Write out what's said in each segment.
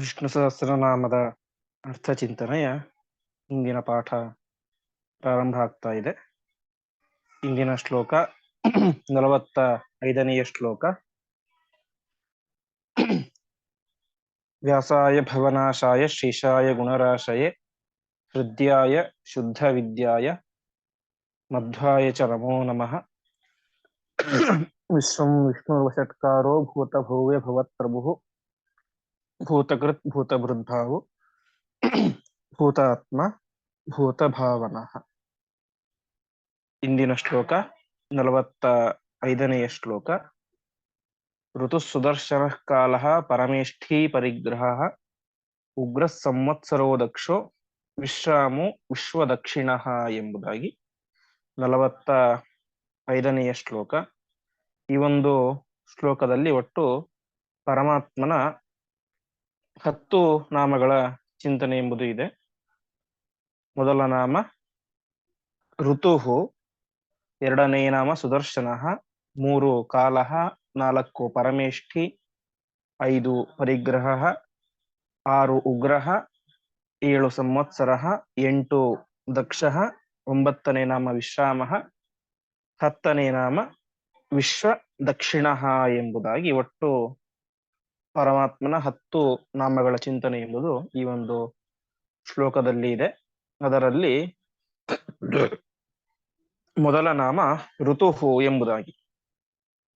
ವಿಷ್ಣು ಸಹಸ್ರನಾಮದ ಅರ್ಥ ಚಿಂತನೆಯ ಇಂದಿನ ಪಾಠ ಪ್ರಾರಂಭ ಆಗ್ತಾ ಇದೆ. ಇಂದಿನ ಶ್ಲೋಕ ನಲವತ್ತ ಐದನೆಯ ಶ್ಲೋಕ. ವ್ಯಾಸಾಯ ಭವನಾಶಾಯ ಶೇಷಾಯ ಗುಣರಾಶಯೇ ಹೃದ್ಯಾಯ ಶುದ್ಧ ವಿದ್ಯಾಯ ಮಧ್ವಾಯ ಚ ನಮೋ ನಮಃ. ವಿಶ್ವಂ ವಿಷ್ಣುರ್ವಷಟ್ಕಾರೋ ಭೂತಭೂವೆ ಭವತ್ಪ್ರಭುಃ. ಭೂತಕೃತ್ ಭೂತಭೃದ್ಭಾವು ಭೂತಾತ್ಮ ಭೂತಭಾವನಃ ಇಂದಿನ ಶ್ಲೋಕ ನಲವತ್ತ ಐದನೆಯ ಶ್ಲೋಕ ಋತು ಸುದರ್ಶನ ಕಾಲ ಪರಮೇಷ್ಠಿ ಪರಿಗ್ರಹ ಉಗ್ರ ಸಂವತ್ಸರೋ ದಕ್ಷೋ ವಿಶ್ರಾಮು ವಿಶ್ವದಕ್ಷಿಣ ಎಂಬುದಾಗಿ ನಲವತ್ತ ಐದನೆಯ ಶ್ಲೋಕ। ಈ ಒಂದು ಶ್ಲೋಕದಲ್ಲಿ ಒಟ್ಟು ಪರಮಾತ್ಮನ ಹತ್ತು ನಾಮಗಳ ಚಿಂತನೆ ಎಂಬುದು ಇದೆ. ಮೊದಲ ನಾಮ ಋತುಹು, ಎರಡನೇ ನಾಮ ಸುದರ್ಶನ, ಮೂರು ಕಾಲಹ ನಾಲ್ಕು ಪರಮೇಷ್ಠಿ, ಐದು ಪರಿಗ್ರಹ, ಆರು ಉಗ್ರಹ ಏಳು ಸಂವತ್ಸರ, ಎಂಟು ದಕ್ಷ, ಒಂಬತ್ತನೇ ನಾಮ ವಿಶ್ರಾಮ, ಹತ್ತನೇ ನಾಮ ವಿಶ್ವ ದಕ್ಷಿಣ ಎಂಬುದಾಗಿ ಒಟ್ಟು ಪರಮಾತ್ಮನ ಹತ್ತು ನಾಮಗಳ ಚಿಂತನೆ ಎಂಬುದು ಈ ಒಂದು ಶ್ಲೋಕದಲ್ಲಿ ಇದೆ. ಅದರಲ್ಲಿ ಮೊದಲ ನಾಮ ಋತುಹು ಎಂಬುದಾಗಿ.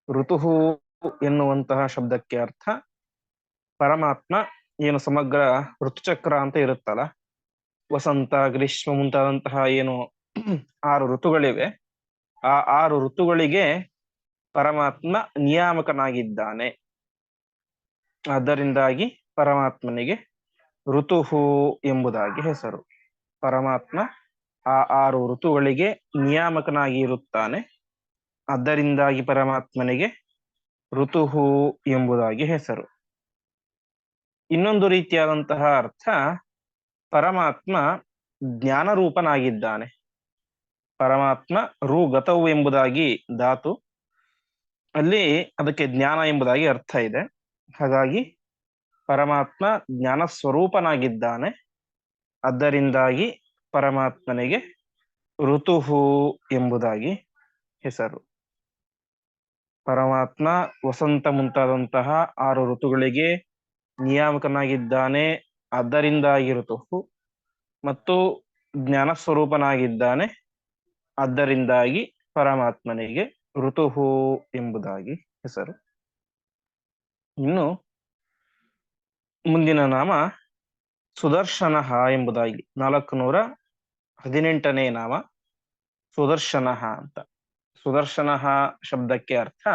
ಋತುಹು ಎನ್ನುವಂತಹ ಶಬ್ದಕ್ಕೆ ಅರ್ಥ ಪರಮಾತ್ಮ ಏನು ಸಮಗ್ರ ಋತುಚಕ್ರ ಅಂತ ಇರುತ್ತಲ್ಲ, ವಸಂತ, ಗ್ರೀಷ್ಮ ಮುಂತಾದಂತಹ ಏನು ಆರು ಋತುಗಳಿವೆ, ಆ ಆರು ಋತುಗಳಿಗೆ ಪರಮಾತ್ಮ ನಿಯಾಮಕನಾಗಿದ್ದಾನೆ. ಅದರಿಂದಾಗಿ ಪರಮಾತ್ಮನಿಗೆ ಋತುಹು ಎಂಬುದಾಗಿ ಹೆಸರು. ಪರಮಾತ್ಮ ಆ ಆರು ಋತುಗಳಿಗೆ ನಿಯಾಮಕನಾಗಿ ಇರುತ್ತಾನೆ ಅದರಿಂದಾಗಿ ಪರಮಾತ್ಮನಿಗೆ ಋತುಹು ಎಂಬುದಾಗಿ ಹೆಸರು. ಇನ್ನೊಂದು ರೀತಿಯಾದಂತಹ ಅರ್ಥ, ಪರಮಾತ್ಮ ಜ್ಞಾನರೂಪನಾಗಿದ್ದಾನೆ. ಪರಮಾತ್ಮ ರುಗತವು ಎಂಬುದಾಗಿ ಧಾತು. ಅಲ್ಲಿ ಅದಕ್ಕೆ ಜ್ಞಾನ ಎಂಬುದಾಗಿ ಅರ್ಥ ಇದೆ. ಹಾಗಾಗಿ ಪರಮಾತ್ಮ ಜ್ಞಾನ ಸ್ವರೂಪನಾಗಿದ್ದಾನೆ ಅದರಿಂದಾಗಿ ಪರಮಾತ್ಮನಿಗೆ ಋತುಹು ಎಂಬುದಾಗಿ ಹೆಸರು. ಪರಮಾತ್ಮ ವಸಂತ ಮುಂತಾದಂತಹ ಆರು ಋತುಗಳಿಗೆ ನಿಯಾಮಕನಾಗಿದ್ದಾನೆ. ಅದರಿಂದಾಗಿ ಋತುಹು ಮತ್ತು ಜ್ಞಾನ ಸ್ವರೂಪನಾಗಿದ್ದಾನೆ ಅದರಿಂದಾಗಿ ಪರಮಾತ್ಮನಿಗೆ ಋತುಹು ಎಂಬುದಾಗಿ ಹೆಸರು. ಇನ್ನು ಮುಂದಿನ ನಾಮ ಸುದರ್ಶನ ಎಂಬುದಾಗಿ. ನಾಲ್ಕು ನೂರ ಹದಿನೆಂಟನೇ ನಾಮ ಸುದರ್ಶನ ಅಂತ. ಸುದರ್ಶನ ಶಬ್ದಕ್ಕೆ ಅರ್ಥ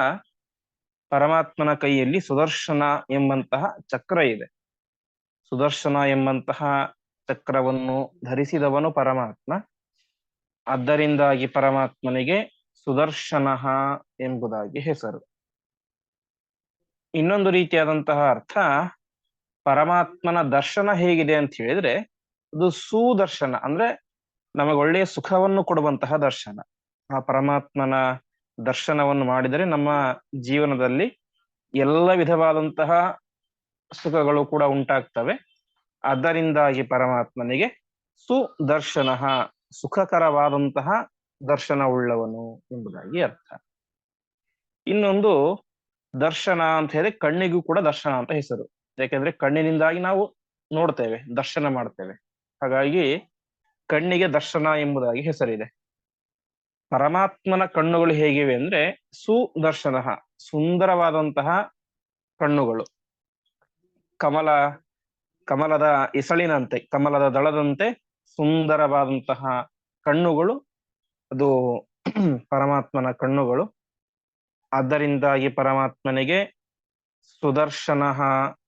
ಪರಮಾತ್ಮನ ಕೈಯಲ್ಲಿ ಸುದರ್ಶನ ಎಂಬಂತಹ ಚಕ್ರ ಇದೆ. ಸುದರ್ಶನ ಎಂಬಂತಹ ಚಕ್ರವನ್ನು ಧರಿಸಿದವನು ಪರಮಾತ್ಮ. ಅದರಿಂದಾಗಿ ಪರಮಾತ್ಮನಿಗೆ ಸುದರ್ಶನ ಎಂಬುದಾಗಿ ಹೆಸರು. ಇನ್ನೊಂದು ರೀತಿಯಾದಂತಹ ಅರ್ಥ ಪರಮಾತ್ಮನ ದರ್ಶನ ಹೇಗಿದೆ ಅಂತ ಹೇಳಿದ್ರೆ, ಅದು ಸುದರ್ಶನ, ಅಂದ್ರೆ ನಮಗೆ ಒಳ್ಳೆಯ ಸುಖವನ್ನು ಕೊಡುವಂತಹ ದರ್ಶನ. ಆ ಪರಮಾತ್ಮನ ದರ್ಶನವನ್ನು ಮಾಡಿದರೆ ನಮ್ಮ ಜೀವನದಲ್ಲಿ ಎಲ್ಲ ವಿಧವಾದಂತಹ ಸುಖಗಳು ಕೂಡ ಉಂಟಾಗ್ತವೆ. ಅದರಿಂದಾಗಿ ಪರಮಾತ್ಮನಿಗೆ ಸುದರ್ಶನ, ಸುಖಕರವಾದಂತಹ ದರ್ಶನ ಉಳ್ಳವನು ಎಂಬುದಾಗಿ ಅರ್ಥ. ಇನ್ನೊಂದು ದರ್ಶನ ಅಂತ ಹೇಳಿ ಕಣ್ಣಿಗೂ ಕೂಡ ದರ್ಶನ ಅಂತ ಹೆಸರು. ಯಾಕೆಂದ್ರೆ ಕಣ್ಣಿನಿಂದಾಗಿ ನಾವು ನೋಡ್ತೇವೆ, ದರ್ಶನ ಮಾಡ್ತೇವೆ. ಹಾಗಾಗಿ ಕಣ್ಣಿಗೆ ದರ್ಶನ ಎಂಬುದಾಗಿ ಹೆಸರಿದೆ. ಪರಮಾತ್ಮನ ಕಣ್ಣುಗಳು ಹೇಗಿವೆ ಅಂದ್ರೆ ಸುದರ್ಶನ ಸುಂದರವಾದಂತಹ ಕಣ್ಣುಗಳು. ಕಮಲ, ಕಮಲದ ಇಸಳಿನಂತೆ, ಕಮಲದ ದಳದಂತೆ ಸುಂದರವಾದಂತಹ ಕಣ್ಣುಗಳು. ಅದು ಪರಮಾತ್ಮನ ಕಣ್ಣುಗಳು. ಅದರಿಂದಾಗಿ ಪರಮಾತ್ಮನಿಗೆ ಸುದರ್ಶನ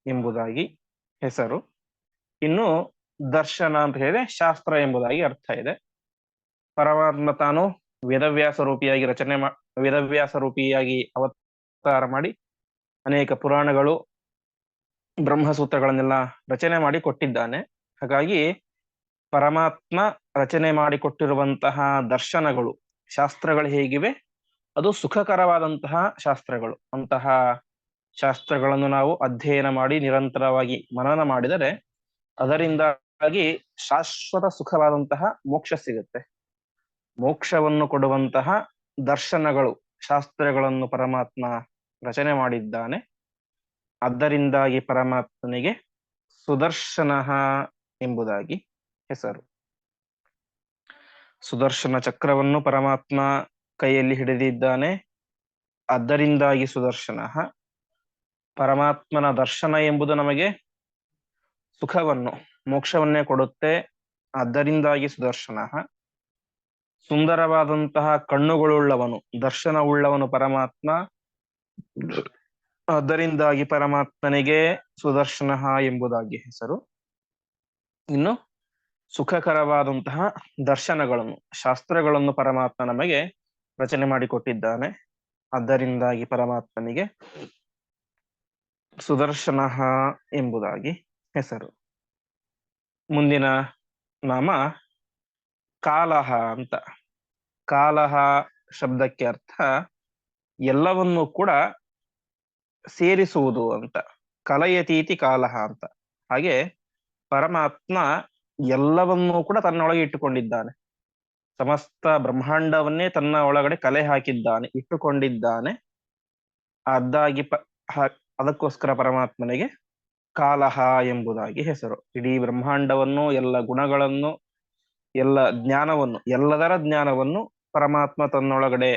ಎಂಬುದಾಗಿ ಹೆಸರು. ಇನ್ನು ದರ್ಶನ ಅಂತ ಹೇಳಿದ್ರೆ ಶಾಸ್ತ್ರ ಎಂಬುದಾಗಿ ಅರ್ಥ ಇದೆ. ಪರಮಾತ್ಮ ತಾನು ವೇದವ್ಯಾಸ ರೂಪಿಯಾಗಿ ರಚನೆ ಮಾ, ವೇದವ್ಯಾಸ ರೂಪಿಯಾಗಿ ಅವತಾರ ಮಾಡಿ ಅನೇಕ ಪುರಾಣಗಳು, ಬ್ರಹ್ಮಸೂತ್ರಗಳನ್ನೆಲ್ಲ ರಚನೆ ಮಾಡಿ ಕೊಟ್ಟಿದ್ದಾನೆ. ಹಾಗಾಗಿ ಪರಮಾತ್ಮ ರಚನೆ ಮಾಡಿಕೊಟ್ಟಿರುವಂತಹ ದರ್ಶನಗಳು, ಶಾಸ್ತ್ರಗಳು ಹೇಗಿವೆ? ಅದು ಸುಖಕರವಾದಂತಹ ಶಾಸ್ತ್ರಗಳು. ಅಂತಹ ಶಾಸ್ತ್ರಗಳನ್ನು ನಾವು ಅಧ್ಯಯನ ಮಾಡಿ ನಿರಂತರವಾಗಿ ಮನನ ಮಾಡಿದರೆ ಅದರಿಂದಾಗಿ ಶಾಶ್ವತ ಸುಖವಾದಂತಹ ಮೋಕ್ಷ ಸಿಗುತ್ತೆ. ಮೋಕ್ಷವನ್ನು ಕೊಡುವಂತಹ ದರ್ಶನಗಳು, ಶಾಸ್ತ್ರಗಳನ್ನು ಪರಮಾತ್ಮ ರಚನೆ ಮಾಡಿದ್ದಾನೆ. ಅದರಿಂದಾಗಿ ಪರಮಾತ್ಮನಿಗೆ ಸುದರ್ಶನ ಎಂಬುದಾಗಿ ಹೆಸರು. ಸುದರ್ಶನ ಚಕ್ರವನ್ನು ಪರಮಾತ್ಮ ಕೈಯಲ್ಲಿ ಹಿಡಿದಿದ್ದಾನೆ. ಅದರಿಂದಾಗಿ ಸುದರ್ಶನ ಪರಮಾತ್ಮನ ದರ್ಶನ ಎಂಬುದು ನಮಗೆ ಸುಖವನ್ನು, ಮೋಕ್ಷವನ್ನೇ ಕೊಡುತ್ತೆ. ಅದರಿಂದಾಗಿ ಸುದರ್ಶನ ಸುಂದರವಾದಂತಹ ಕಣ್ಣುಗಳುಳ್ಳವನು, ದರ್ಶನವುಳ್ಳವನು ಪರಮಾತ್ಮ. ಅದರಿಂದಾಗಿ ಪರಮಾತ್ಮನಿಗೆ ಸುದರ್ಶನ ಎಂಬುದಾಗಿ ಹೆಸರು. ಇನ್ನು ಸುಖಕರವಾದಂತಹ ದರ್ಶನಗಳನ್ನು, ಶಾಸ್ತ್ರಗಳನ್ನು ಪರಮಾತ್ಮ ನಮಗೆ ರಚನೆ ಮಾಡಿಕೊಟ್ಟಿದ್ದಾನೆ ಅದರಿಂದಾಗಿ ಪರಮಾತ್ಮನಿಗೆ ಸುದರ್ಶನ ಎಂಬುದಾಗಿ ಹೆಸರು. ಮುಂದಿನ ನಾಮ ಕಾಲಹ ಅಂತ. ಕಾಲಹ ಶಬ್ದಕ್ಕೆ ಅರ್ಥ ಎಲ್ಲವನ್ನೂ ಕೂಡ ಸೇರಿಸುವುದು ಅಂತ. ಕಲಯತೀತಿ ಕಾಲಹ ಅಂತ. ಹಾಗೆ ಪರಮಾತ್ಮ ಎಲ್ಲವನ್ನೂ ಕೂಡ ತನ್ನೊಳಗೆ ಇಟ್ಟುಕೊಂಡಿದ್ದಾನೆ. ಸಮಸ್ತ ಬ್ರಹ್ಮಾಂಡವನ್ನೇ ತನ್ನ ಒಳಗಡೆ ಕಲೆ ಹಾಕಿದ್ದಾನೆ, ಇಟ್ಟುಕೊಂಡಿದ್ದಾನೆ. ಅದಾಗಿ ಪ ಅದಕ್ಕೋಸ್ಕರ ಪರಮಾತ್ಮನಿಗೆ ಕಾಲಹ ಎಂಬುದಾಗಿ ಹೆಸರು. ಇಡೀ ಬ್ರಹ್ಮಾಂಡವನ್ನು, ಎಲ್ಲ ಗುಣಗಳನ್ನು, ಎಲ್ಲ ಜ್ಞಾನವನ್ನು, ಎಲ್ಲದರ ಜ್ಞಾನವನ್ನು ಪರಮಾತ್ಮ ತನ್ನೊಳಗಡೆ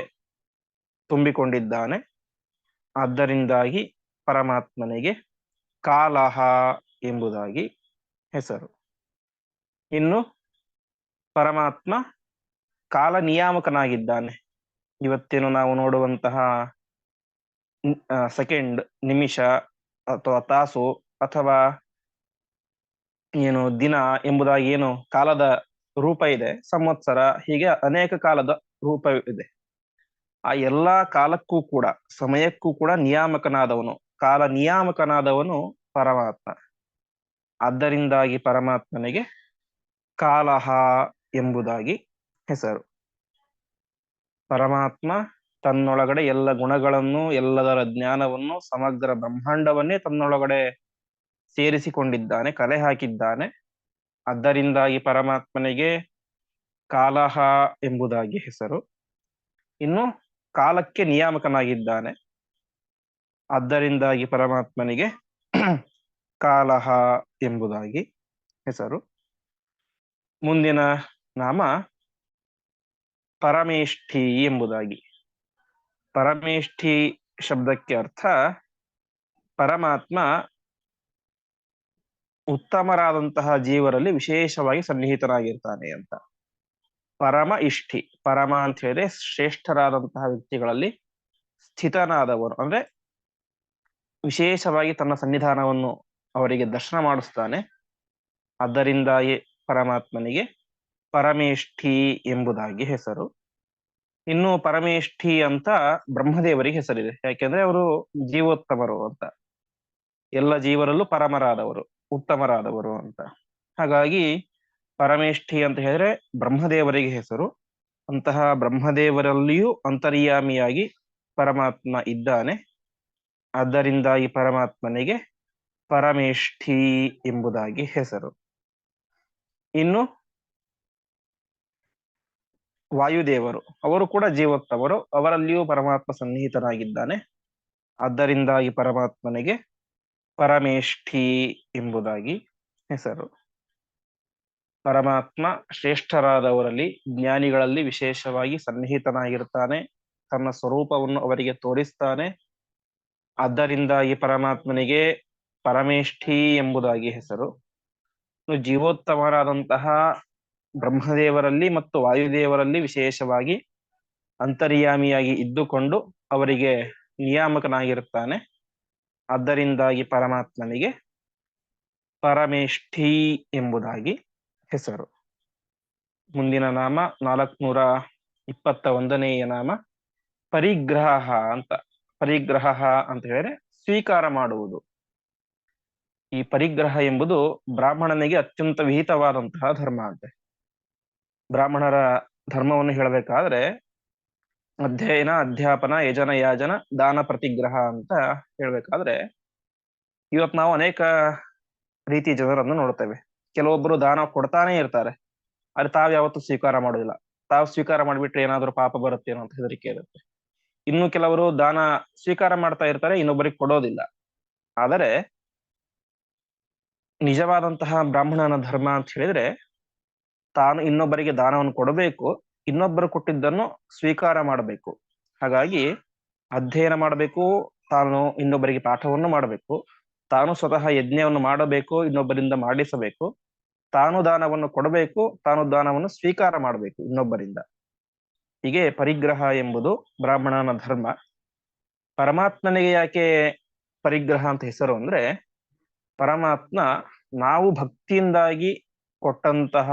ತುಂಬಿಕೊಂಡಿದ್ದಾನೆ. ಆದ್ದರಿಂದಾಗಿ ಪರಮಾತ್ಮನಿಗೆ ಕಾಲಹ ಎಂಬುದಾಗಿ ಹೆಸರು. ಇನ್ನು ಪರಮಾತ್ಮ ಕಾಲ ನಿಯಾಮಕನಾಗಿದ್ದಾನೆ. ಇವತ್ತೇನು ನಾವು ನೋಡುವಂತಹ ಸೆಕೆಂಡ್ ನಿಮಿಷ ಅಥವಾ ತಾಸು ಅಥವಾ ಏನು ದಿನ ಎಂಬುದಾಗಿ ಏನು ಕಾಲದ ರೂಪ ಇದೆ, ಸಂವತ್ಸರ, ಹೀಗೆ ಅನೇಕ ಕಾಲದ ರೂಪ ಇದೆ ಆ ಎಲ್ಲಾ ಕಾಲಕ್ಕೂ ಕೂಡ, ಸಮಯಕ್ಕೂ ಕೂಡ ನಿಯಾಮಕನಾದವನು, ಕಾಲ ನಿಯಾಮಕನಾದವನು ಪರಮಾತ್ಮ. ಆದ್ದರಿಂದಾಗಿ ಪರಮಾತ್ಮನಿಗೆ ಕಾಲಹ ಎಂಬುದಾಗಿ ಹೆಸರು. ಪರಮಾತ್ಮ ತನ್ನೊಳಗಡೆ ಎಲ್ಲ ಗುಣಗಳನ್ನು, ಎಲ್ಲದರ ಜ್ಞಾನವನ್ನು, ಸಮಗ್ರ ಬ್ರಹ್ಮಾಂಡವನ್ನೇ ತನ್ನೊಳಗಡೆ ಸೇರಿಸಿಕೊಂಡಿದ್ದಾನೆ, ಕಲೆ ಹಾಕಿದ್ದಾನೆ. ಅದರಿಂದಾಗಿ ಪರಮಾತ್ಮನಿಗೆ ಕಾಲಹ ಎಂಬುದಾಗಿ ಹೆಸರು. ಇನ್ನು ಕಾಲಕ್ಕೆ ನಿಯಾಮಕನಾಗಿದ್ದಾನೆ. ಅದರಿಂದಾಗಿ ಪರಮಾತ್ಮನಿಗೆ ಕಾಲಹ ಎಂಬುದಾಗಿ ಹೆಸರು. ಮುಂದಿನ ನಾಮ ಪರಮೇಷ್ಠಿ ಎಂಬುದಾಗಿ. ಪರಮೇಷ್ಠಿ ಶಬ್ದಕ್ಕೆ ಅರ್ಥ, ಪರಮಾತ್ಮ ಉತ್ತಮರಾದಂತಹ ಜೀವರಲ್ಲಿ ವಿಶೇಷವಾಗಿ ಸನ್ನಿಹಿತನಾಗಿರ್ತಾನೆ ಅಂತ. ಪರಮ ಇಷ್ಠಿ, ಪರಮ ಅಂತ ಹೇಳಿದ್ರೆ ಶ್ರೇಷ್ಠರಾದಂತಹ ವ್ಯಕ್ತಿಗಳಲ್ಲಿ ಸ್ಥಿತನಾದವರು ಅಂದ್ರೆ ವಿಶೇಷವಾಗಿ ತನ್ನ ಸನ್ನಿಧಾನವನ್ನು ಅವರಿಗೆ ದರ್ಶನ ಮಾಡಿಸ್ತಾನೆ. ಅದರಿಂದಾಗಿ ಪರಮಾತ್ಮನಿಗೆ ಪರಮೇಷ್ಠಿ ಎಂಬುದಾಗಿ ಹೆಸರು. ಇನ್ನು ಪರಮೇಷ್ಠಿ ಅಂತ ಬ್ರಹ್ಮದೇವರಿಗೆ ಹೆಸರಿದೆ. ಯಾಕೆಂದ್ರೆ ಅವರು ಜೀವೋತ್ತಮರು ಅಂತ. ಎಲ್ಲ ಜೀವರಲ್ಲೂ ಪರಮರಾದವರು, ಉತ್ತಮರಾದವರು ಅಂತ. ಹಾಗಾಗಿ ಪರಮೇಷ್ಠಿ ಅಂತ ಹೇಳಿದ್ರೆ ಬ್ರಹ್ಮದೇವರಿಗೆ ಹೆಸರು. ಅಂತಹ ಬ್ರಹ್ಮದೇವರಲ್ಲಿಯೂ ಅಂತರ್ಯಾಮಿಯಾಗಿ ಪರಮಾತ್ಮ ಇದ್ದಾನೆ. ಅದರಿಂದಾಗಿ ಪರಮಾತ್ಮನಿಗೆ ಪರಮೇಷ್ಠಿ ಎಂಬುದಾಗಿ ಹೆಸರು. ಇನ್ನು ವಾಯುದೇವರು. ಅವರು ಕೂಡ ಜೀವೋತ್ತಮರು ಅವರಲ್ಲಿಯೂ ಪರಮಾತ್ಮ ಸನ್ನಿಹಿತನಾಗಿದ್ದಾನೆ. ಆದ್ದರಿಂದಾಗಿ ಪರಮಾತ್ಮನಿಗೆ ಪರಮೇಷ್ಠಿ ಎಂಬುದಾಗಿ ಹೆಸರು. ಪರಮಾತ್ಮ ಶ್ರೇಷ್ಠರಾದವರಲ್ಲಿ, ಜ್ಞಾನಿಗಳಲ್ಲಿ ವಿಶೇಷವಾಗಿ ಸನ್ನಿಹಿತನಾಗಿರ್ತಾನೆ. ತನ್ನ ಸ್ವರೂಪವನ್ನು ಅವರಿಗೆ ತೋರಿಸ್ತಾನೆ. ಅದರಿಂದಾಗಿ ಪರಮಾತ್ಮನಿಗೆ ಪರಮೇಷ್ಠಿ ಎಂಬುದಾಗಿ ಹೆಸರು. ಜೀವೋತ್ತಮರಾದಂತಹ ಬ್ರಹ್ಮದೇವರಲ್ಲಿ ಮತ್ತು ವಾಯುದೇವರಲ್ಲಿ ವಿಶೇಷವಾಗಿ ಅಂತರ್ಯಾಮಿಯಾಗಿ ಇದ್ದುಕೊಂಡು ಅವರಿಗೆ ನಿಯಾಮಕನಾಗಿರುತ್ತಾನೆ. ಅದರಿಂದಾಗಿ ಪರಮಾತ್ಮನಿಗೆ ಪರಮೇಷ್ಠಿ ಎಂಬುದಾಗಿ ಹೆಸರು. ಮುಂದಿನ ನಾಮ ನಾಲ್ಕನೂರ ಇಪ್ಪತ್ತ ಒಂದನೆಯ ನಾಮ ಪರಿಗ್ರಹ ಅಂತ. ಪರಿಗ್ರಹ ಅಂತ ಹೇಳಿದ್ರೆ ಸ್ವೀಕಾರ ಮಾಡುವುದು. ಈ ಪರಿಗ್ರಹ ಎಂಬುದು ಬ್ರಾಹ್ಮಣನಿಗೆ ಅತ್ಯಂತ ವಿಹಿತವಾದಂತಹ ಧರ್ಮ ಅಂತೆ ಬ್ರಾಹ್ಮಣರ ಧರ್ಮವನ್ನು ಹೇಳಬೇಕಾದ್ರೆ ಅಧ್ಯಯನ, ಅಧ್ಯಾಪನ, ಯಜನ, ಯಾಜನ, ದಾನ ಪ್ರತಿಗ್ರಹ ಅಂತ ಹೇಳ್ಬೇಕಾದ್ರೆ ಇವತ್ತು ನಾವು ಅನೇಕ ರೀತಿ ಜನರನ್ನು ನೋಡ್ತೇವೆ ಕೆಲವೊಬ್ಬರು ದಾನ ಕೊಡ್ತಾನೆ ಇರ್ತಾರೆ. ಆದ್ರೆ ತಾವ್ ಯಾವತ್ತು ಸ್ವೀಕಾರ ಮಾಡೋದಿಲ್ಲ. ತಾವು ಸ್ವೀಕಾರ ಮಾಡಿಬಿಟ್ರೆ ಏನಾದ್ರೂ ಪಾಪ ಬರುತ್ತೆ ಅಂತ ಹೆದರಿಕೆ ಇರುತ್ತೆ. ಇನ್ನು ಕೆಲವರು ದಾನ ಸ್ವೀಕಾರ ಮಾಡ್ತಾ ಇರ್ತಾರೆ, ಇನ್ನೊಬ್ಬರಿಗೆ ಕೊಡೋದಿಲ್ಲ. ಆದರೆ ನಿಜವಾದಂತಹ ಬ್ರಾಹ್ಮಣನ ಧರ್ಮ ಅಂತ ಹೇಳಿದ್ರೆ ತಾನು ಇನ್ನೊಬ್ಬರಿಗೆ ದಾನವನ್ನು ಕೊಡಬೇಕು, ಇನ್ನೊಬ್ಬರು ಕೊಟ್ಟಿದ್ದನ್ನು ಸ್ವೀಕಾರ ಮಾಡಬೇಕು. ಹಾಗಾಗಿ ಅಧ್ಯಯನ ಮಾಡಬೇಕು, ತಾನು ಇನ್ನೊಬ್ಬರಿಗೆ ಪಾಠವನ್ನು ಮಾಡಬೇಕು, ತಾನು ಸ್ವತಃ ಯಜ್ಞವನ್ನು ಮಾಡಬೇಕು, ಇನ್ನೊಬ್ಬರಿಂದ ಮಾಡಿಸಬೇಕು, ತಾನು ದಾನವನ್ನು ಕೊಡಬೇಕು, ತಾನು ದಾನವನ್ನು ಸ್ವೀಕಾರ ಮಾಡಬೇಕು ಇನ್ನೊಬ್ಬರಿಂದ. ಹೀಗೆ ಪರಿಗ್ರಹ ಎಂಬುದು ಬ್ರಾಹ್ಮಣನ ಧರ್ಮ. ಪರಮಾತ್ಮನಿಗೆ ಯಾಕೆ ಪರಿಗ್ರಹ ಅಂತ ಹೆಸರು ಅಂದ್ರೆ, ಪರಮಾತ್ಮ ನಾವು ಭಕ್ತಿಯಿಂದಾಗಿ ಕೊಟ್ಟಂತಹ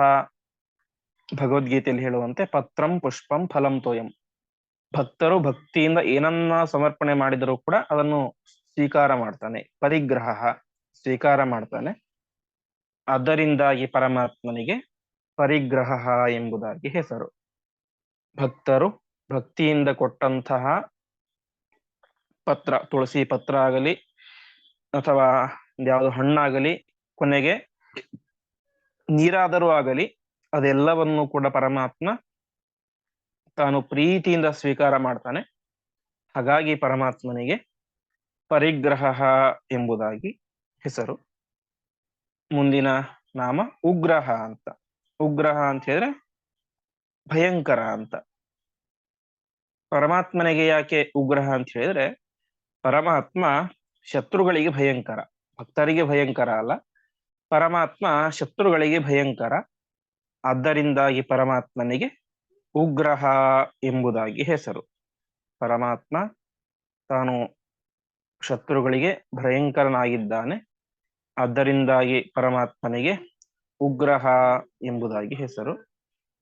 ಭಗವದ್ಗೀತೆಯಲ್ಲಿ ಹೇಳುವಂತೆ ಪತ್ರಂ ಪುಷ್ಪಂ ಫಲಂ ತೋಯಂ. ಭಕ್ತರು ಭಕ್ತಿಯಿಂದ ಏನನ್ನ ಸಮರ್ಪಣೆ ಮಾಡಿದರೂ ಕೂಡ ಅದನ್ನು ಸ್ವೀಕಾರ ಮಾಡ್ತಾನೆ ಪರಿಗ್ರಹ ಸ್ವೀಕಾರ ಮಾಡ್ತಾನೆ. ಅದರಿಂದಾಗಿ ಪರಮಾತ್ಮನಿಗೆ ಪರಿಗ್ರಹ ಎಂಬುದಾಗಿ ಹೆಸರು. ಭಕ್ತರು ಭಕ್ತಿಯಿಂದ ಕೊಟ್ಟಂತಹ ಪತ್ರ, ತುಳಸಿ ಪತ್ರ ಆಗಲಿ ಅಥವಾ ಯಾವುದು ಹಣ್ಣಾಗಲಿ, ಕೊನೆಗೆ ನೀರಾದರೂ ಆಗಲಿ ಅದೆಲ್ಲವನ್ನು ಕೂಡ ಪರಮಾತ್ಮ ತಾನು ಪ್ರೀತಿಯಿಂದ ಸ್ವೀಕಾರ ಮಾಡ್ತಾನೆ. ಹಾಗಾಗಿ ಪರಮಾತ್ಮನಿಗೆ ಪರಿಗ್ರಹ ಎಂಬುದಾಗಿ ಹೆಸರು. ಮುಂದಿನ ನಾಮ ಉಗ್ರಹ ಅಂತ. ಉಗ್ರಹ ಅಂತ ಹೇಳಿದ್ರೆ ಭಯಂಕರ ಅಂತ. ಪರಮಾತ್ಮನಿಗೆ ಯಾಕೆ ಉಗ್ರಹ ಅಂತ ಹೇಳಿದ್ರೆ ಪರಮಾತ್ಮ ಶತ್ರುಗಳಿಗೆ ಭಯಂಕರ. ಭಕ್ತರಿಗೆ ಭಯಂಕರ ಅಲ್ಲ. ಪರಮಾತ್ಮ ಶತ್ರುಗಳಿಗೆ ಭಯಂಕರ. ಆದ್ದರಿಂದಾಗಿ ಪರಮಾತ್ಮನಿಗೆ ಉಗ್ರಹ ಎಂಬುದಾಗಿ ಹೆಸರು. ಪರಮಾತ್ಮ ತಾನು ಶತ್ರುಗಳಿಗೆ ಭಯಂಕರನಾಗಿದ್ದಾನೆ. ಅದರಿಂದಾಗಿ ಪರಮಾತ್ಮನಿಗೆ ಉಗ್ರಹ ಎಂಬುದಾಗಿ ಹೆಸರು.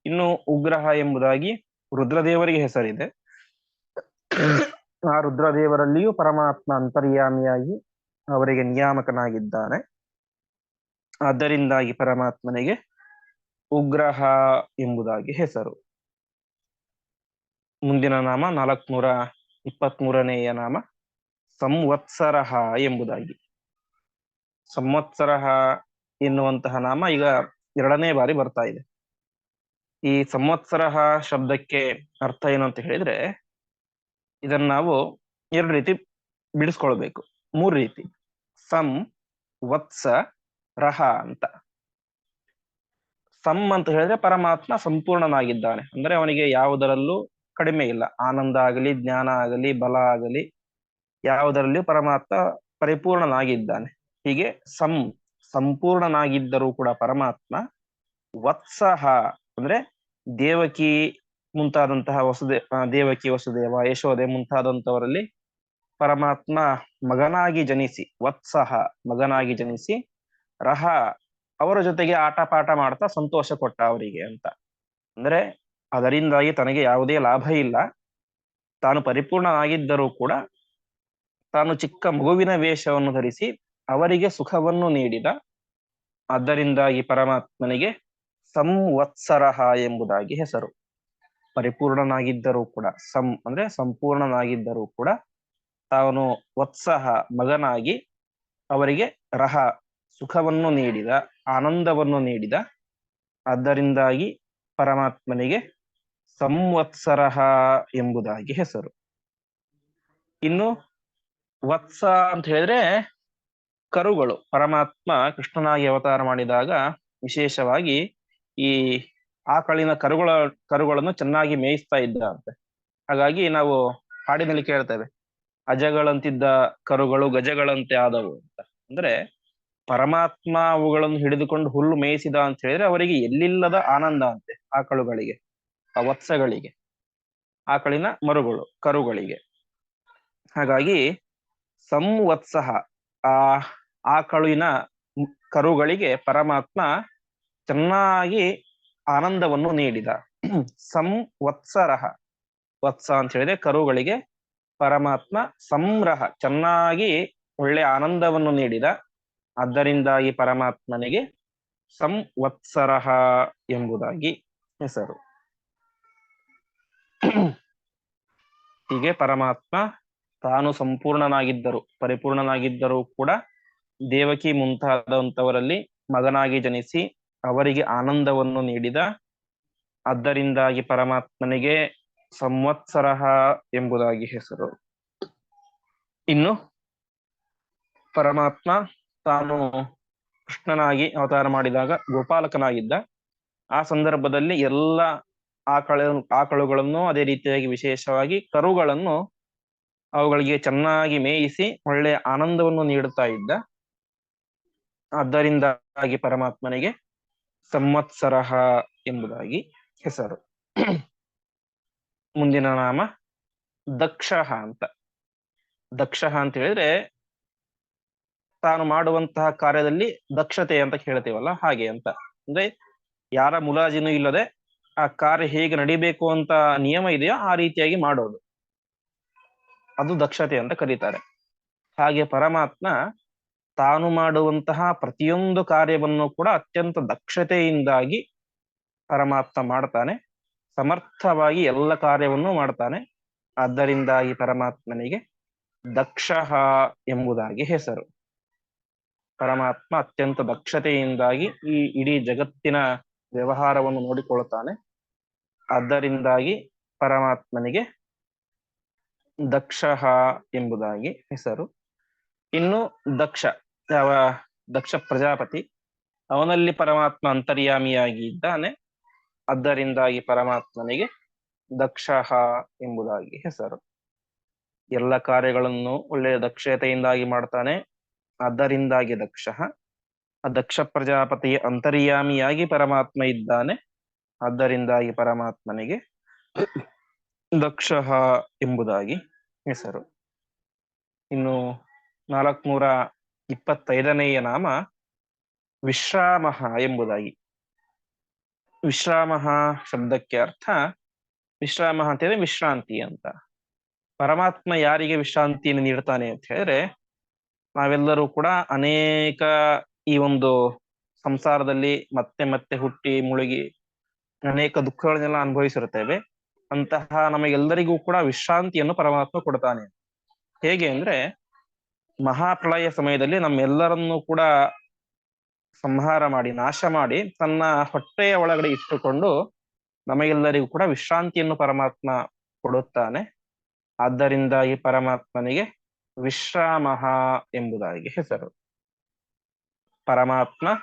ಇನ್ನು ಉಗ್ರಹ ಎಂಬುದಾಗಿ ರುದ್ರದೇವರಿಗೆ ಹೆಸರಿದೆ. ಆ ರುದ್ರದೇವರಲ್ಲಿಯೂ ಪರಮಾತ್ಮ ಅಂತರ್ಯಾಮಿಯಾಗಿ ಅವರಿಗೆ ನಿಯಾಮಕನಾಗಿದ್ದಾನೆ. ಅದರಿಂದಾಗಿ ಪರಮಾತ್ಮನಿಗೆ ಉಗ್ರಹ ಎಂಬುದಾಗಿ ಹೆಸರು. ಮುಂದಿನ ನಾಮ ನಾಲ್ಕನೂರ ಇಪ್ಪತ್ಮೂರನೆಯ ನಾಮ ಸಂವತ್ಸರಹ ಎಂಬುದಾಗಿ. ಸಂವತ್ಸರಹ ಎನ್ನುವಂತಹ ನಾಮ ಈಗ ಎರಡನೇ ಬಾರಿ ಬರ್ತಾ ಇದೆ. ಈ ಸಂವತ್ಸರಹ ಶಬ್ದಕ್ಕೆ ಅರ್ಥ ಏನು ಅಂತ ಹೇಳಿದ್ರೆ, ಇದನ್ನ ನಾವು ಎರಡು ರೀತಿ ಬಿಡಿಸ್ಕೊಳ್ಬೇಕು. ಮೂರು ರೀತಿ. ಸಂ ವತ್ಸ ರಹ ಅಂತ. ಸಮ್ ಅಂತ ಹೇಳಿದ್ರೆ ಪರಮಾತ್ಮ ಸಂಪೂರ್ಣನಾಗಿದ್ದಾನೆ. ಅಂದ್ರೆ ಅವನಿಗೆ ಯಾವುದರಲ್ಲೂ ಕಡಿಮೆ ಇಲ್ಲ. ಆನಂದ ಆಗಲಿ, ಜ್ಞಾನ ಆಗಲಿ, ಬಲ ಆಗಲಿ, ಯಾವುದರಲ್ಲಿಯೂ ಪರಮಾತ್ಮ ಪರಿಪೂರ್ಣನಾಗಿದ್ದಾನೆ. ಹೀಗೆ ಸಂ ಸಂಪೂರ್ಣನಾಗಿದ್ದರೂ ಕೂಡ ಪರಮಾತ್ಮ ವತ್ಸಹ, ಅಂದ್ರೆ ದೇವಕಿ ಮುಂತಾದಂತಹ ವಸುದೇ ದೇವಕಿ ವಸುದೇವ, ಯಶೋದೆ ಮುಂತಾದಂತವರಲ್ಲಿ ಪರಮಾತ್ಮ ಮಗನಾಗಿ ಜನಿಸಿ, ವತ್ಸಹ ಮಗನಾಗಿ ಜನಿಸಿ, ರಹ ಅವರ ಜೊತೆಗೆ ಆಟ ಪಾಠ ಮಾಡ್ತಾ ಸಂತೋಷ ಕೊಟ್ಟ ಅವರಿಗೆ ಅಂತ. ಅಂದ್ರೆ ಅದರಿಂದಾಗಿ ತನಗೆ ಯಾವುದೇ ಲಾಭ ಇಲ್ಲ. ತಾನು ಪರಿಪೂರ್ಣನಾಗಿದ್ದರೂ ಕೂಡ ತಾನು ಚಿಕ್ಕ ಮಗುವಿನ ವೇಷವನ್ನು ಧರಿಸಿ ಅವರಿಗೆ ಸುಖವನ್ನು ನೀಡಿದ. ಆದ್ದರಿಂದಾಗಿ ಪರಮಾತ್ಮನಿಗೆ ಸಂವತ್ಸರಹ ಎಂಬುದಾಗಿ ಹೆಸರು. ಪರಿಪೂರ್ಣನಾಗಿದ್ದರೂ ಕೂಡ ಸಂ ಅಂದ್ರೆ ಸಂಪೂರ್ಣನಾಗಿದ್ದರೂ ಕೂಡ ತಾನು ವತ್ಸಹ ಮಗನಾಗಿ ಅವರಿಗೆ ರಹ ಸುಖವನ್ನು ನೀಡಿದ, ಆನಂದವನ್ನು ನೀಡಿದ, ಆದ್ದರಿಂದಾಗಿ ಪರಮಾತ್ಮನಿಗೆ ಸಂವತ್ಸರಹ ಎಂಬುದಾಗಿ ಹೆಸರು. ಇನ್ನು ವತ್ಸ ಅಂತ ಹೇಳಿದ್ರೆ ಕರುಗಳು. ಪರಮಾತ್ಮ ಕೃಷ್ಣನಾಗಿ ಅವತಾರ ಮಾಡಿದಾಗ ವಿಶೇಷವಾಗಿ ಈ ಆಕಳಿನ ಕರುಗಳ, ಕರುಗಳನ್ನು ಚೆನ್ನಾಗಿ ಮೇಯಿಸ್ತಾ ಇದ್ದ ಅಂತೆ ಹಾಗಾಗಿ ನಾವು ಹಾಡಿನಲ್ಲಿ ಕೇಳ್ತೇವೆ, ಅಜಗಳಂತಿದ್ದ ಕರುಗಳು ಗಜಗಳಂತೆ ಆದವು ಅಂತ. ಅಂದ್ರೆ ಪರಮಾತ್ಮ ಅವುಗಳನ್ನು ಹಿಡಿದುಕೊಂಡು ಹುಲ್ಲು ಮೇಯಿಸಿದ ಅಂತ ಹೇಳಿದ್ರೆ ಅವರಿಗೆ ಎಲ್ಲಿಲ್ಲದ ಆನಂದ ಅಂತೆ ಆಕಳುಗಳಿಗೆ ಆ ವತ್ಸಗಳಿಗೆ ಆಕಳಿನ ಮರುಗಳು, ಕರುಗಳಿಗೆ. ಹಾಗಾಗಿ ಸಂವತ್ಸಹ, ಆ ಆಕಳಿನ ಕರುಗಳಿಗೆ ಪರಮಾತ್ಮ ಚೆನ್ನಾಗಿ ಆನಂದವನ್ನು ನೀಡಿದ. ಸಂವತ್ಸರಹ, ವತ್ಸ ಅಂತ ಹೇಳಿದ್ರೆ ಕರುಗಳಿಗೆ ಪರಮಾತ್ಮ ಸಂರಹ, ಚೆನ್ನಾಗಿ ಒಳ್ಳೆ ಆನಂದವನ್ನು ನೀಡಿದ. ಆದ್ದರಿಂದಾಗಿ ಪರಮಾತ್ಮನಿಗೆ ಸಂವತ್ಸರಹ ಎಂಬುದಾಗಿ ಹೆಸರು. ಹೀಗೆ ಪರಮಾತ್ಮ ತಾನು ಸಂಪೂರ್ಣನಾಗಿದ್ದರು, ಪರಿಪೂರ್ಣನಾಗಿದ್ದರೂ ಕೂಡ ದೇವಕಿ ಮುಂತಾದಂತವರಲ್ಲಿ ಮಗನಾಗಿ ಜನಿಸಿ ಅವರಿಗೆ ಆನಂದವನ್ನು ನೀಡಿದ, ಆದ್ದರಿಂದಾಗಿ ಪರಮಾತ್ಮನಿಗೆ ಸಂವತ್ಸರ ಎಂಬುದಾಗಿ ಹೆಸರು. ಇನ್ನು ಪರಮಾತ್ಮ ತಾನು ಕೃಷ್ಣನಾಗಿ ಅವತಾರ ಮಾಡಿದಾಗ ಗೋಪಾಲಕನಾಗಿದ್ದ. ಆ ಸಂದರ್ಭದಲ್ಲಿ ಎಲ್ಲ ಆಕಳ, ಆಕಳುಗಳನ್ನು ಅದೇ ರೀತಿಯಾಗಿ ವಿಶೇಷವಾಗಿ ಕರುಗಳನ್ನು ಅವುಗಳಿಗೆ ಚೆನ್ನಾಗಿ ಮೇಯಿಸಿ ಒಳ್ಳೆಯ ಆನಂದವನ್ನು ನೀಡುತ್ತಾ ಇದ್ದ. ಆದ್ದರಿಂದಾಗಿ ಪರಮಾತ್ಮನಿಗೆ ಸಂವತ್ಸರಹ ಎಂಬುದಾಗಿ ಹೆಸರು. ಮುಂದಿನ ನಾಮ ದಕ್ಷ ಅಂತ. ದಕ್ಷ ಅಂತ ಹೇಳಿದ್ರೆ ತಾನು ಮಾಡುವಂತಹ ಕಾರ್ಯದಲ್ಲಿ ದಕ್ಷತೆ ಅಂತ ಹೇಳ್ತೀವಲ್ಲ ಹಾಗೆ ಅಂತ. ಅಂದ್ರೆ ಯಾರ ಮುಲಾಜಿನೂ ಇಲ್ಲದೆ ಆ ಕಾರ್ಯ ಹೇಗೆ ನಡಿಬೇಕು ಅಂತ ನಿಯಮ ಇದೆಯೋ ಆ ರೀತಿಯಾಗಿ ಮಾಡೋದು. ಅದು ದಕ್ಷತೆ ಅಂತ ಕರೀತಾರೆ. ಹಾಗೆ ಪರಮಾತ್ಮ ತಾನು ಮಾಡುವಂತಹ ಪ್ರತಿಯೊಂದು ಕಾರ್ಯವನ್ನು ಕೂಡ ಅತ್ಯಂತ ದಕ್ಷತೆಯಿಂದಾಗಿ ಪರಮಾತ್ಮ ಮಾಡ್ತಾನೆ. ಸಮರ್ಥವಾಗಿ ಎಲ್ಲ ಕಾರ್ಯವನ್ನು ಮಾಡ್ತಾನೆ. ಆದ್ದರಿಂದಾಗಿ ಪರಮಾತ್ಮನಿಗೆ ದಕ್ಷ ಎಂಬುದಾಗಿ ಹೆಸರು. ಪರಮಾತ್ಮ ಅತ್ಯಂತ ದಕ್ಷತೆಯಿಂದಾಗಿ ಈ ಇಡೀ ಜಗತ್ತಿನ ವ್ಯವಹಾರವನ್ನು ನೋಡಿಕೊಳ್ಳುತ್ತಾನೆ. ಅದರಿಂದಾಗಿ ಪರಮಾತ್ಮನಿಗೆ ದಕ್ಷ ಎಂಬುದಾಗಿ ಹೆಸರು. ಇನ್ನು ದಕ್ಷ ಯಾವ ದಕ್ಷ ಪ್ರಜಾಪತಿ. ಅವನಲ್ಲಿ ಪರಮಾತ್ಮ ಅಂತರ್ಯಾಮಿಯಾಗಿ ಇದ್ದಾನೆ ಅದರಿಂದಾಗಿ ಪರಮಾತ್ಮನಿಗೆ ದಕ್ಷ ಎಂಬುದಾಗಿ ಹೆಸರು. ಎಲ್ಲ ಕಾರ್ಯಗಳನ್ನು ಒಳ್ಳೆಯ ದಕ್ಷತೆಯಿಂದಾಗಿ ಮಾಡ್ತಾನೆ. ಅದರಿಂದಾಗಿ ದಕ್ಷ ಆ ದಕ್ಷ ಪ್ರಜಾಪತಿಯ ಅಂತರ್ಯಾಮಿಯಾಗಿ ಪರಮಾತ್ಮ ಇದ್ದಾನೆ. ಆದ್ದರಿಂದಾಗಿ ಪರಮಾತ್ಮನಿಗೆ ದಕ್ಷ ಎಂಬುದಾಗಿ ಹೆಸರು. ಇನ್ನು ನಾಲ್ಕನೂರ ಇಪ್ಪತ್ತೈದನೆಯ ನಾಮ ವಿಶ್ರಾಮ ಎಂಬುದಾಗಿ. ವಿಶ್ರಾಮ ಶಬ್ದಕ್ಕೆ ಅರ್ಥ ವಿಶ್ರಾಮ ಅಂತ ಹೇಳಿದ್ರೆ ವಿಶ್ರಾಂತಿ ಅಂತ. ಪರಮಾತ್ಮ ಯಾರಿಗೆ ವಿಶ್ರಾಂತಿಯನ್ನು ನೀಡ್ತಾನೆ ಅಂತ ಹೇಳಿದ್ರೆ ನಾವೆಲ್ಲರೂ ಕೂಡ ಅನೇಕ ಈ ಒಂದು ಸಂಸಾರದಲ್ಲಿ ಮತ್ತೆ ಮತ್ತೆ ಹುಟ್ಟಿ ಮುಳುಗಿ ಅನೇಕ ದುಃಖಗಳನ್ನೆಲ್ಲ ಅನುಭವಿಸಿರುತ್ತೇವೆ. ಅಂತಹ ನಮಗೆಲ್ಲರಿಗೂ ಕೂಡ ವಿಶ್ರಾಂತಿಯನ್ನು ಪರಮಾತ್ಮ ಕೊಡ್ತಾನೆ. ಹೇಗೆ ಅಂದ್ರೆ ಮಹಾಪ್ರಳಯ ಸಮಯದಲ್ಲಿ ನಮ್ಮೆಲ್ಲರನ್ನೂ ಕೂಡ ಸಂಹಾರ ಮಾಡಿ, ನಾಶ ಮಾಡಿ ತನ್ನ ಹೊಟ್ಟೆಯ ಒಳಗಡೆ ಇಟ್ಟುಕೊಂಡು ನಮಗೆಲ್ಲರಿಗೂ ಕೂಡ ವಿಶ್ರಾಂತಿಯನ್ನು ಪರಮಾತ್ಮ ಕೊಡುತ್ತಾನೆ. ಆದ್ದರಿಂದ ಈ ಪರಮಾತ್ಮನಿಗೆ ವಿಶ್ರಾಮ ಎಂಬುದಾಗಿ ಹೆಸರು. ಪರಮಾತ್ಮ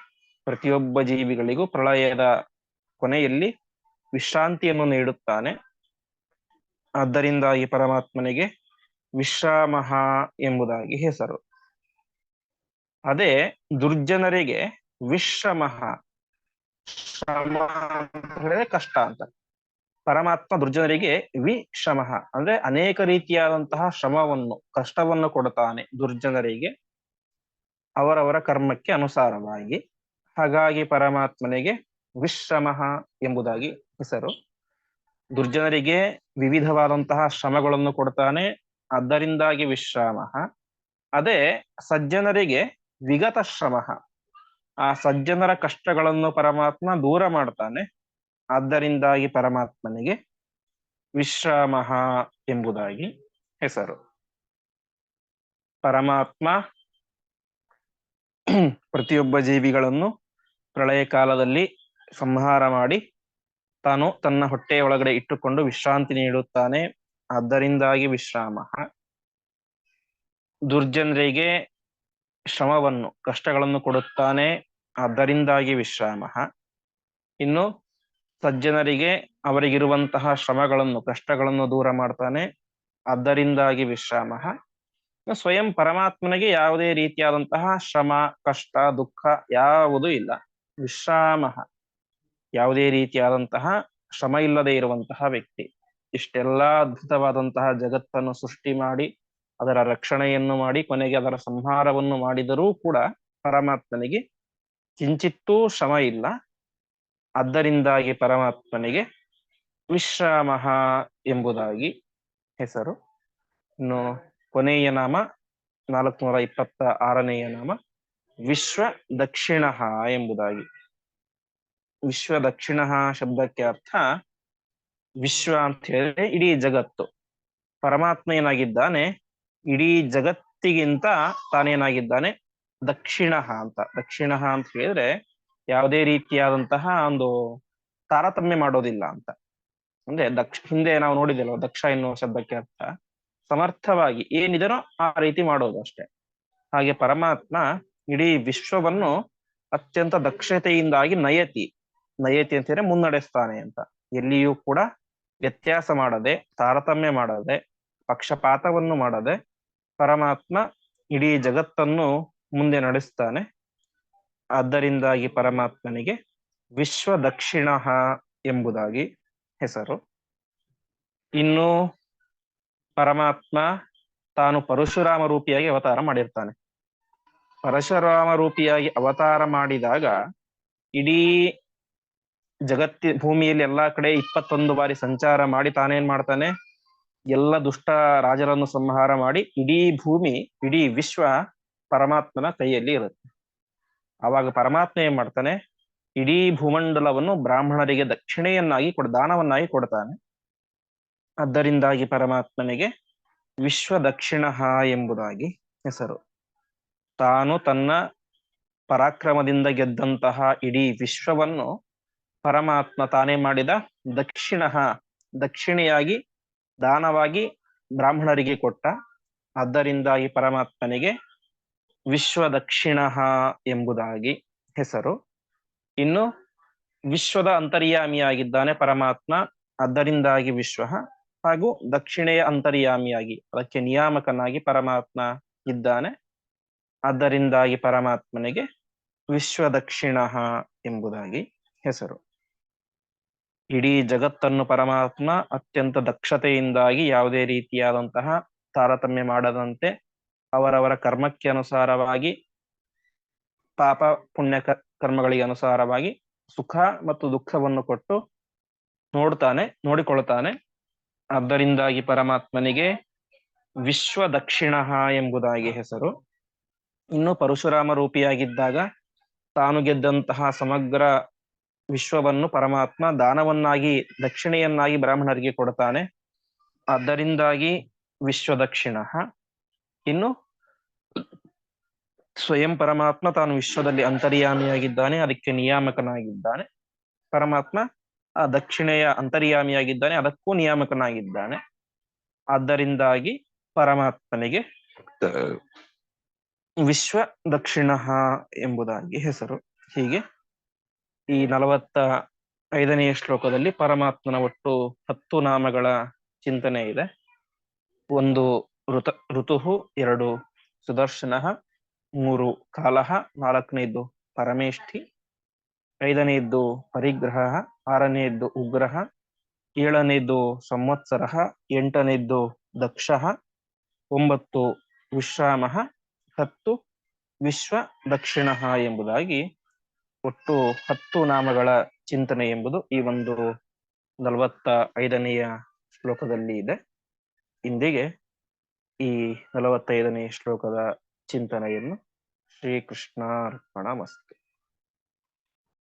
ಪ್ರತಿಯೊಬ್ಬ ಜೀವಿಗಳಿಗೂ ಪ್ರಳಯದ ಕೊನೆಯಲ್ಲಿ ವಿಶ್ರಾಂತಿಯನ್ನು ನೀಡುತ್ತಾನೆ. ಆದ್ದರಿಂದ ಈ ಪರಮಾತ್ಮನಿಗೆ ವಿಶ್ರಾಮ ಎಂಬುದಾಗಿ ಹೆಸರು. ಅದೇ ದುರ್ಜನರಿಗೆ ವಿಶ್ರಮ ಶ್ರಮ ಕಷ್ಟ ಅಂತ. ಪರಮಾತ್ಮ ದುರ್ಜನರಿಗೆ ವಿಶ್ರಮ. ಅಂದ್ರೆ ಅನೇಕ ರೀತಿಯಾದಂತಹ ಶ್ರಮವನ್ನು, ಕಷ್ಟವನ್ನು ಕೊಡುತ್ತಾನೆ ದುರ್ಜನರಿಗೆ ಅವರವರ ಕರ್ಮಕ್ಕೆ ಅನುಸಾರವಾಗಿ. ಹಾಗಾಗಿ ಪರಮಾತ್ಮನಿಗೆ ವಿಶ್ರಮ ಎಂಬುದಾಗಿ ಹೆಸರು. ದುರ್ಜನರಿಗೆ ವಿವಿಧವಾದಂತಹ ಶ್ರಮಗಳನ್ನು ಕೊಡ್ತಾನೆ ಅದರಿಂದಾಗಿ ವಿಶ್ರಾಮ. ಅದೇ ಸಜ್ಜನರಿಗೆ ವಿಗತ ಶ್ರಮ ಆ ಸಜ್ಜನರ ಕಷ್ಟಗಳನ್ನು ಪರಮಾತ್ಮ ದೂರ ಮಾಡ್ತಾನೆ. ಆದ್ದರಿಂದಾಗಿ ಪರಮಾತ್ಮನಿಗೆ ವಿಶ್ರಾಮ ಎಂಬುದಾಗಿ ಹೆಸರು. ಪರಮಾತ್ಮ ಪ್ರತಿಯೊಬ್ಬ ಜೀವಿಗಳನ್ನು ಪ್ರಳಯ ಕಾಲದಲ್ಲಿ ಸಂಹಾರ ಮಾಡಿ ತಾನು ತನ್ನ ಹೊಟ್ಟೆಯ ಒಳಗಡೆ ಇಟ್ಟುಕೊಂಡು ವಿಶ್ರಾಂತಿ ನೀಡುತ್ತಾನೆ. ಆದ್ದರಿಂದಾಗಿ ವಿಶ್ರಾಮ. ದುರ್ಜನರಿಗೆ ಶ್ರಮವನ್ನು, ಕಷ್ಟಗಳನ್ನು ಕೊಡುತ್ತಾನೆ. ಆದ್ದರಿಂದಾಗಿ ವಿಶ್ರಾಮ. ಇನ್ನು ಸಜ್ಜನರಿಗೆ ಅವರಿಗಿರುವಂತಹ ಶ್ರಮಗಳನ್ನು, ಕಷ್ಟಗಳನ್ನು ದೂರ ಮಾಡ್ತಾನೆ. ಅದರಿಂದಾಗಿ ವಿಶ್ರಾಮ. ಸ್ವಯಂ ಪರಮಾತ್ಮನಿಗೆ ಯಾವುದೇ ರೀತಿಯಾದಂತಹ ಶ್ರಮ, ಕಷ್ಟ, ದುಃಖ ಯಾವುದೂ ಇಲ್ಲ. ವಿಶ್ರಾಮ. ಯಾವುದೇ ರೀತಿಯಾದಂತಹ ಶ್ರಮ ಇಲ್ಲದೆ ಇರುವಂತಹ ವ್ಯಕ್ತಿ. ಇಷ್ಟೆಲ್ಲಾ ಅದ್ಭುತವಾದಂತಹ ಜಗತ್ತನ್ನು ಸೃಷ್ಟಿ ಮಾಡಿ, ಅದರ ರಕ್ಷಣೆಯನ್ನು ಮಾಡಿ, ಕೊನೆಗೆ ಅದರ ಸಂಹಾರವನ್ನು ಮಾಡಿದರೂ ಕೂಡ ಪರಮಾತ್ಮನಿಗೆ ಕಿಂಚಿತ್ತೂ ಶ್ರಮ ಇಲ್ಲ. ಆದ್ದರಿಂದಾಗಿ ಪರಮಾತ್ಮನಿಗೆ ವಿಶ್ರಾಮ ಎಂಬುದಾಗಿ ಹೆಸರು. ಇನ್ನು ಕೊನೆಯ ನಾಮ, ನಾಲ್ಕುನೂರ ಇಪ್ಪತ್ತ ಆರನೆಯ ನಾಮ, ವಿಶ್ವ ದಕ್ಷಿಣ ಎಂಬುದಾಗಿ. ವಿಶ್ವ ದಕ್ಷಿಣ ಶಬ್ದಕ್ಕೆ ಅರ್ಥ ವಿಶ್ವ ಅಂತ ಹೇಳಿದ್ರೆ ಇಡೀ ಜಗತ್ತು. ಪರಮಾತ್ಮ ಏನಾಗಿದ್ದಾನೆ? ಇಡೀ ಜಗತ್ತಿಗಿಂತ ತಾನೇನಾಗಿದ್ದಾನೆ? ದಕ್ಷಿಣ ಅಂತ. ದಕ್ಷಿಣ ಅಂತ ಹೇಳಿದ್ರೆ ಯಾವುದೇ ರೀತಿಯಾದಂತಹ ಒಂದು ತಾರತಮ್ಯ ಮಾಡೋದಿಲ್ಲ ಅಂತ. ಅಂದ್ರೆ ದಕ್ಷ, ಹಿಂದೆ ನಾವು ನೋಡಿದೆಲ್ಲ ದಕ್ಷ ಎನ್ನುವ ಶಬ್ದಕ್ಕೆ ಅರ್ಥ. ಸಮರ್ಥವಾಗಿ ಏನಿದನೋ ಆ ರೀತಿ ಮಾಡೋದು ಅಷ್ಟೇ. ಹಾಗೆ ಪರಮಾತ್ಮ ಇಡೀ ವಿಶ್ವವನ್ನು ಅತ್ಯಂತ ದಕ್ಷತೆಯಿಂದಾಗಿ ನಯತಿ ನಯತಿ ಅಂತ ಹೇಳಿ ಮುನ್ನಡೆಸ್ತಾನೆ ಅಂತ. ಎಲ್ಲಿಯೂ ಕೂಡ ವ್ಯತ್ಯಾಸ ಮಾಡದೆ, ತಾರತಮ್ಯ ಮಾಡದೆ, ಪಕ್ಷಪಾತವನ್ನು ಮಾಡದೆ ಪರಮಾತ್ಮ ಇಡೀ ಜಗತ್ತನ್ನು ಮುಂದೆ ನಡೆಸ್ತಾನೆ. ಆದ್ದರಿಂದಾಗಿ ಪರಮಾತ್ಮನಿಗೆ ವಿಶ್ವ ದಕ್ಷಿಣ ಎಂಬುದಾಗಿ ಹೆಸರು. ಇನ್ನು ಪರಮಾತ್ಮ ತಾನು ಪರಶುರಾಮ ರೂಪಿಯಾಗಿ ಅವತಾರ ಮಾಡಿರ್ತಾನೆ. ಪರಶುರಾಮ ರೂಪಿಯಾಗಿ ಅವತಾರ ಮಾಡಿದಾಗ ಇಡೀ ಜಗತ್ತಿ, ಭೂಮಿಯಲ್ಲಿ ಎಲ್ಲಾ ಕಡೆ ಇಪ್ಪತ್ತೊಂದು ಬಾರಿ ಸಂಚಾರ ಮಾಡಿ ತಾನೇನ್ ಮಾಡ್ತಾನೆ? ಎಲ್ಲ ದುಷ್ಟ ರಾಜರನ್ನು ಸಂಹಾರ ಮಾಡಿ ಇಡೀ ಭೂಮಿ, ಇಡೀ ವಿಶ್ವ ಪರಮಾತ್ಮನ ಕೈಯಲ್ಲಿ ಇರುತ್ತೆ. ಆವಾಗ ಪರಮಾತ್ಮ ಏನ್ ಮಾಡ್ತಾನೆ? ಇಡೀ ಭೂಮಂಡಲವನ್ನು ಬ್ರಾಹ್ಮಣರಿಗೆ ದಕ್ಷಿಣೆಯನ್ನಾಗಿ ಕೊಡ, ದಾನವನ್ನಾಗಿ ಕೊಡ್ತಾನೆ. ಅದರಿಂದಾಗಿ ಪರಮಾತ್ಮನಿಗೆ ವಿಶ್ವ ದಕ್ಷಿಣ ಎಂಬುದಾಗಿ ಹೆಸರು. ತಾನು ತನ್ನ ಪರಾಕ್ರಮದಿಂದ ಗೆದ್ದಂತಹ ಇಡೀ ವಿಶ್ವವನ್ನು ಪರಮಾತ್ಮ ತಾನೇ ಮಾಡಿದ ದಕ್ಷಿಣ, ದಕ್ಷಿಣೆಯಾಗಿ ದಾನವಾಗಿ ಬ್ರಾಹ್ಮಣರಿಗೆ ಕೊಟ್ಟ. ಅದರಿಂದಾಗಿ ಪರಮಾತ್ಮನಿಗೆ ವಿಶ್ವ ದಕ್ಷಿಣ ಎಂಬುದಾಗಿ ಹೆಸರು. ಇನ್ನು ವಿಶ್ವದ ಅಂತರ್ಯಾಮಿಯಾಗಿದ್ದಾನೆ ಪರಮಾತ್ಮ, ಅದರಿಂದಾಗಿ ವಿಶ್ವ ಹಾಗೂ ದಕ್ಷಿಣೆಯ ಅಂತರ್ಯಾಮಿಯಾಗಿ, ಅದಕ್ಕೆ ನಿಯಾಮಕನಾಗಿ ಪರಮಾತ್ಮ ಇದ್ದಾನೆ. ಅದರಿಂದಾಗಿ ಪರಮಾತ್ಮನಿಗೆ ವಿಶ್ವ ದಕ್ಷಿಣ ಎಂಬುದಾಗಿ ಹೆಸರು. ಇಡೀ ಜಗತ್ತನ್ನು ಪರಮಾತ್ಮ ಅತ್ಯಂತ ದಕ್ಷತೆಯಿಂದಾಗಿ ಯಾವುದೇ ರೀತಿಯಾದಂತಹ ತಾರತಮ್ಯ ಮಾಡದಂತೆ ಅವರವರ ಕರ್ಮಕ್ಕೆ ಅನುಸಾರವಾಗಿ, ಪಾಪ ಪುಣ್ಯ ಕರ್ಮಗಳಿಗೆ ಅನುಸಾರವಾಗಿ ಸುಖ ಮತ್ತು ದುಃಖವನ್ನು ಕೊಟ್ಟು ನೋಡ್ತಾನೆ ನೋಡಿಕೊಳ್ತಾನೆ ಆದ್ದರಿಂದಾಗಿ ಪರಮಾತ್ಮನಿಗೆ ವಿಶ್ವ ದಕ್ಷಿಣ ಎಂಬುದಾಗಿ ಹೆಸರು. ಇನ್ನು ಪರಶುರಾಮ ರೂಪಿಯಾಗಿದ್ದಾಗ ತಾನು ಗೆದ್ದಂತಹ ಸಮಗ್ರ ವಿಶ್ವವನ್ನು ಪರಮಾತ್ಮ ದಾನವನ್ನಾಗಿ, ದಕ್ಷಿಣೆಯನ್ನಾಗಿ ಬ್ರಾಹ್ಮಣರಿಗೆ ಕೊಡ್ತಾನೆ. ಅದರಿಂದಾಗಿ ವಿಶ್ವ ದಕ್ಷಿಣ ಇನ್ನು ಸ್ವಯಂ ಪರಮಾತ್ಮ ತಾನು ವಿಶ್ವದಲ್ಲಿ ಅಂತರ್ಯಾಮಿಯಾಗಿದ್ದಾನೆ, ಅದಕ್ಕೆ ನಿಯಾಮಕನಾಗಿದ್ದಾನೆ. ಪರಮಾತ್ಮ ಆ ದಕ್ಷಿಣೆಯ ಅಂತರ್ಯಾಮಿಯಾಗಿದ್ದಾನೆ, ಅದಕ್ಕೂ ನಿಯಾಮಕನಾಗಿದ್ದಾನೆ. ಆದ್ದರಿಂದಾಗಿ ಪರಮಾತ್ಮನಿಗೆ ವಿಶ್ವ ದಕ್ಷಿಣ ಎಂಬುದಾಗಿ ಹೆಸರು. ಹೀಗೆ ಈ ನಲವತ್ತ ಐದನೆಯ ಶ್ಲೋಕದಲ್ಲಿ ಪರಮಾತ್ಮನ ಒಟ್ಟು ಹತ್ತು ನಾಮಗಳ ಚಿಂತನೆ ಇದೆ. ಒಂದು ಋತ ಋತು ಎರಡು ಸುದರ್ಶನ ಮೂರು ಕಾಲಹ ನಾಲ್ಕನೇದ್ದು ಪರಮೇಷ್ಠಿ, ಐದನೇದ್ದು ಪರಿಗ್ರಹ ಆರನೆಯದ್ದು ಉಗ್ರಹ ಏಳನೇದ್ದು ಸಂವತ್ಸರ, ಎಂಟನೇದ್ದು ದಕ್ಷ, ಒಂಬತ್ತು ವಿಶ್ರಾಮ, ಹತ್ತು ವಿಶ್ವ ದಕ್ಷಿಣ ಎಂಬುದಾಗಿ ಒಟ್ಟು ಹತ್ತು ನಾಮಗಳ ಚಿಂತನೆ ಎಂಬುದು ಈ ಒಂದು ನಲವತ್ತ ಐದನೆಯ ಶ್ಲೋಕದಲ್ಲಿ ಇದೆ. ಇಂದಿಗೆ ಈ ನಲವತ್ತೈದನೇ ಶ್ಲೋಕದ ಚಿಂತನೆಯನ್ನು ಶ್ರೀಕೃಷ್ಣಾರ್ಪಣ ಮಸ್ತು.